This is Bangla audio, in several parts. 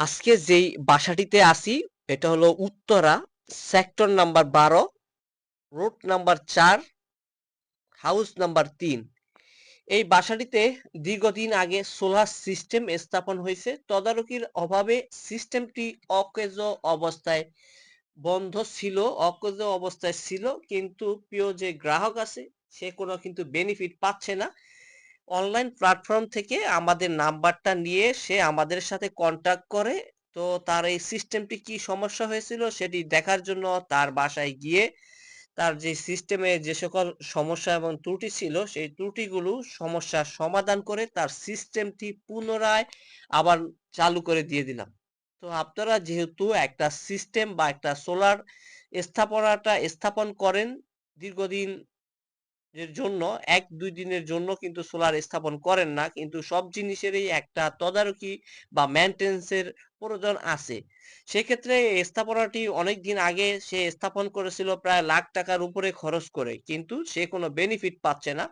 আজকে যেই বাসাটিতে আসি এটা হলো উত্তরা সেক্টর নাম্বার বারো রোড নাম্বার চার হাউস নাম্বার তিন। এই বাসাটিতে দীর্ঘদিন আগে সোলার সিস্টেম স্থাপন হয়েছে। তদারকির অভাবে সিস্টেমটি অকেজ অবস্থায় বন্ধ ছিল, অকেজ অবস্থায় ছিল, কিন্তু প্রিয় যে গ্রাহক আছে, সে কোনো কিন্তু বেনিফিট পাচ্ছে না। অনলাইন প্ল্যাটফর্ম থেকে আমাদের নাম্বারটা নিয়ে সে আমাদের সাথে কন্ট্যাক্ট করে। তো তার এই সিস্টেমটি কি সমস্যা হয়েছিল সেটি দেখার জন্য তার বাসায় গিয়ে তার যে সিস্টেমে যে সকল সমস্যা এবং ত্রুটি ছিল সেই ত্রুটিগুলো সমস্যার সমাধান করে তার সিস্টেমটি পুনরায় আবার চালু করে দিয়ে দিলাম। তো আপনারা যেহেতু একটা সিস্টেম বা একটা সোলার স্থাপনাটা স্থাপন করেন, দীর্ঘদিন জন্য, এক, দুই দিনের জন্য কিন্তু সোলার স্থাপন করেন না, কিন্তু সব জিনিসেরই একটা তদারকি বা মেনটেন্সের প্রয়োজন আছে। সেক্ষেত্রে স্থাপনাটি অনেক দিন আগে সে স্থাপন করেছিল প্রায় লাখ টাকার উপরে খরচ করে, কিন্তু সে কোনো বেনিফিট পাচ্ছে না।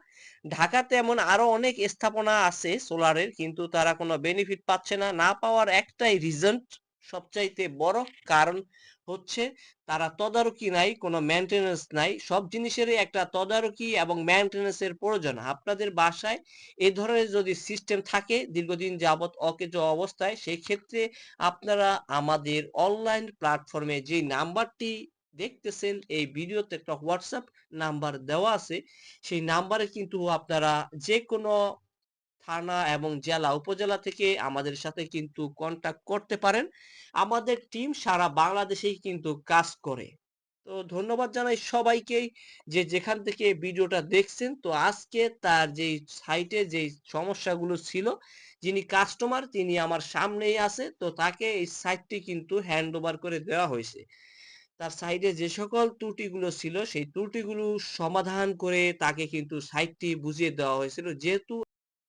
ঢাকাতে এমন আরও অনেক স্থাপনা আছে সোলারের কিন্তু তারা কোনো বেনিফিট পাচ্ছে না না পাওয়ার একটাই রিজন সবচাইতে বড় কারণ হচ্ছে তারা তদারকি নাই, কোনো মেনটেনেন্স নাই। সব জিনিসেরই একটা তদারকি এবং মেনটেনেন্সের প্রয়োজন। আপনাদের বাসায় এই ধরনের যদি সিস্টেম থাকে দীর্ঘদিন যাবত অকেজ অবস্থায় সেই ক্ষেত্রে আপনারা আমাদের অনলাইন প্ল্যাটফর্মে যে নাম্বারটি দেখতেছেন, এই ভিডিওতে একটা হোয়াটসঅ্যাপ নাম্বার দেওয়া আছে। সেই নাম্বারে কিন্তু আপনারা যে কোনো থানা এবং জেলা উপজেলা থেকে আমাদের সাথে কিন্তু কন্টাক্ট করতে পারেন। আমাদের টিম সারা বাংলাদেশেই কিন্তু কাজ করে। তো ধন্যবাদ জানাই সবাইকেই যে যেখান থেকে ভিডিওটা দেখছেন। তো আজকে তার যেই সাইটে যেই সমস্যাগুলো ছিল, যিনি কাস্টমার তিনি আমার সামনেই আছে। তো তাকে এই সাইটটি কিন্তু হ্যান্ড ওভার করে দেওয়া হয়েছে। তার সাইডে যে সকল ত্রুটিগুলো ছিল, সেই ত্রুটিগুলো সমাধান করে তাকে কিন্তু সাইটটি বুঝিয়ে দেওয়া হয়েছিল। যেহেতু